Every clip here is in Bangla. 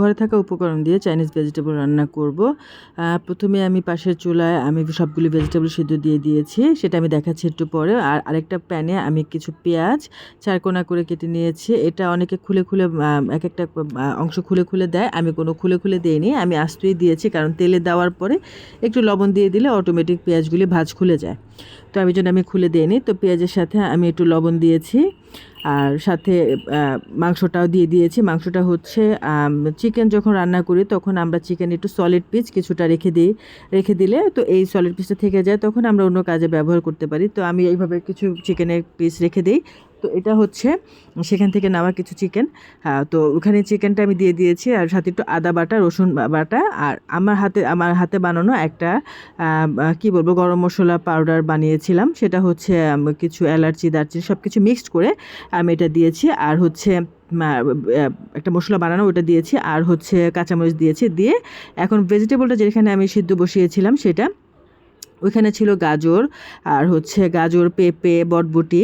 ঘরে থাকা উপকরণ দিয়ে চাইনিজ ভেজিটেবল রান্না করব। প্রথমে আমি পাশের চুলায় আমি সবগুলি ভেজিটেবল সিদ্ধ দিয়ে দিয়েছি, সেটা আমি দেখাচ্ছি একটু পরে। আর আরেকটা প্যানে আমি কিছু পেঁয়াজ চারকোনা করে কেটে নিয়েছি। এটা অনেকে খুলে খুলে এক একটা অংশ খুলে খুলে দেয়। আমি কোনো খুলে খুলে দিইনি, আমি আস্তই দিয়েছি কারণ তেলে দেওয়ার পরে একটু লবণ দিয়ে দিলে অটোমেটিক পেঁয়াজগুলি ভাজ খুলে যায়। তো আমি জন্য আমি খুলে দিইনি। তো পেঁয়াজের সাথে আমি একটু লবণ দিয়েছি। আর সাথে মাংসটাও দিয়ে দিয়েছি। মাংসটা হচ্ছে চিকেন যখন রান্না করি তখন আমরা চিকেন একটু সলিড পিস কিছুটা রেখে দিই। রেখে দিলে তো এই সলিড পিসটা থেকে যায়, তখন আমরা অন্য কাজে ব্যবহার করতে পারি। তো আমি এইভাবে কিছু চিকেনের পিস রেখে দিই। তো এটা হচ্ছে, সেখান থেকে নেওয়া কিছু চিকেন তো ওখানে চিকেনটা আমি দিয়ে দিয়েছি, আর সাথে একটু আদা বাটা, রসুন বাটা, আর আমার হাতে আমার হাতে বানানো একটা কি বলব, গরম মশলা পাউডার বানিয়েছিলাম, সেটা হচ্ছে কিছু অ্যালার্জি দারচিনি সব কিছু মিক্সড করে আমি এটা দিয়েছি, আর হচ্ছে একটা মশলা বানানো, ওটা দিয়েছি, আর হচ্ছে কাঁচামরিচ দিয়েছি, দিয়ে এখন ভেজিটেবলটা যেখানে আমি সিদ্ধ বসিয়েছিলাম, সেটা ওইখানে ছিল গাজর আর হচ্ছে গাজর পেঁপে বটবটি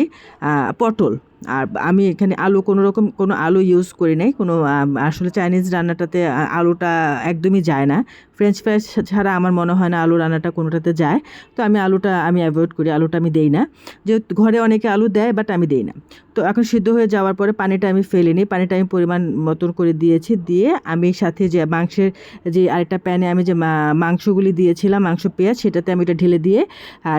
পটল। আর আমি এখানে আলু কোনো রকম, কোনো আলু ইউজ করি নাই। কোনো আসলে চাইনিজ রান্নাটাতে আলুটা একদমই যায় না। ফ্রেঞ্চ ফ্রাইস ছাড়া আমার মনে হয় না আলু রান্নাটা কোনোটাতে যায়। তো আমি আলুটা, আমি অ্যাভয়েড করি, আলুটা আমি দেই না। যেহেতু ঘরে অনেকে আলু দেয় বাট আমি দেই না। তো এখন সিদ্ধ হয়ে যাওয়ার পরে পানিটা আমি ফেলে ফেলিনি পানিটা আমি পরিমাণ মতন করে দিয়েছি, দিয়ে আমি সাথে যে মাংসের যে আরেকটা প্যানে আমি যে মাংসগুলি দিয়েছিলাম, মাংস পেঁয়াজ, সেটাতে আমি এটা ঢেলে দিয়ে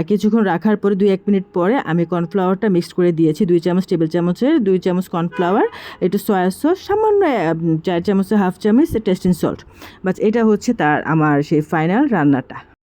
কিছুক্ষণ রাখার পরে দুই এক মিনিট পরে আমি কর্নফ্লাওয়ারটা মিক্সড করে দিয়েছি। দুই চামচ টেবিল চামচের দুই চামচ কর্নফ্লাওয়ার, একটু সয়া সস, সামান্য চার চামচের হাফ চামচ টেস্টিং সল্ট। বাট এটা হচ্ছে তার, আমার সেই ফাইনাল রান্নাটা।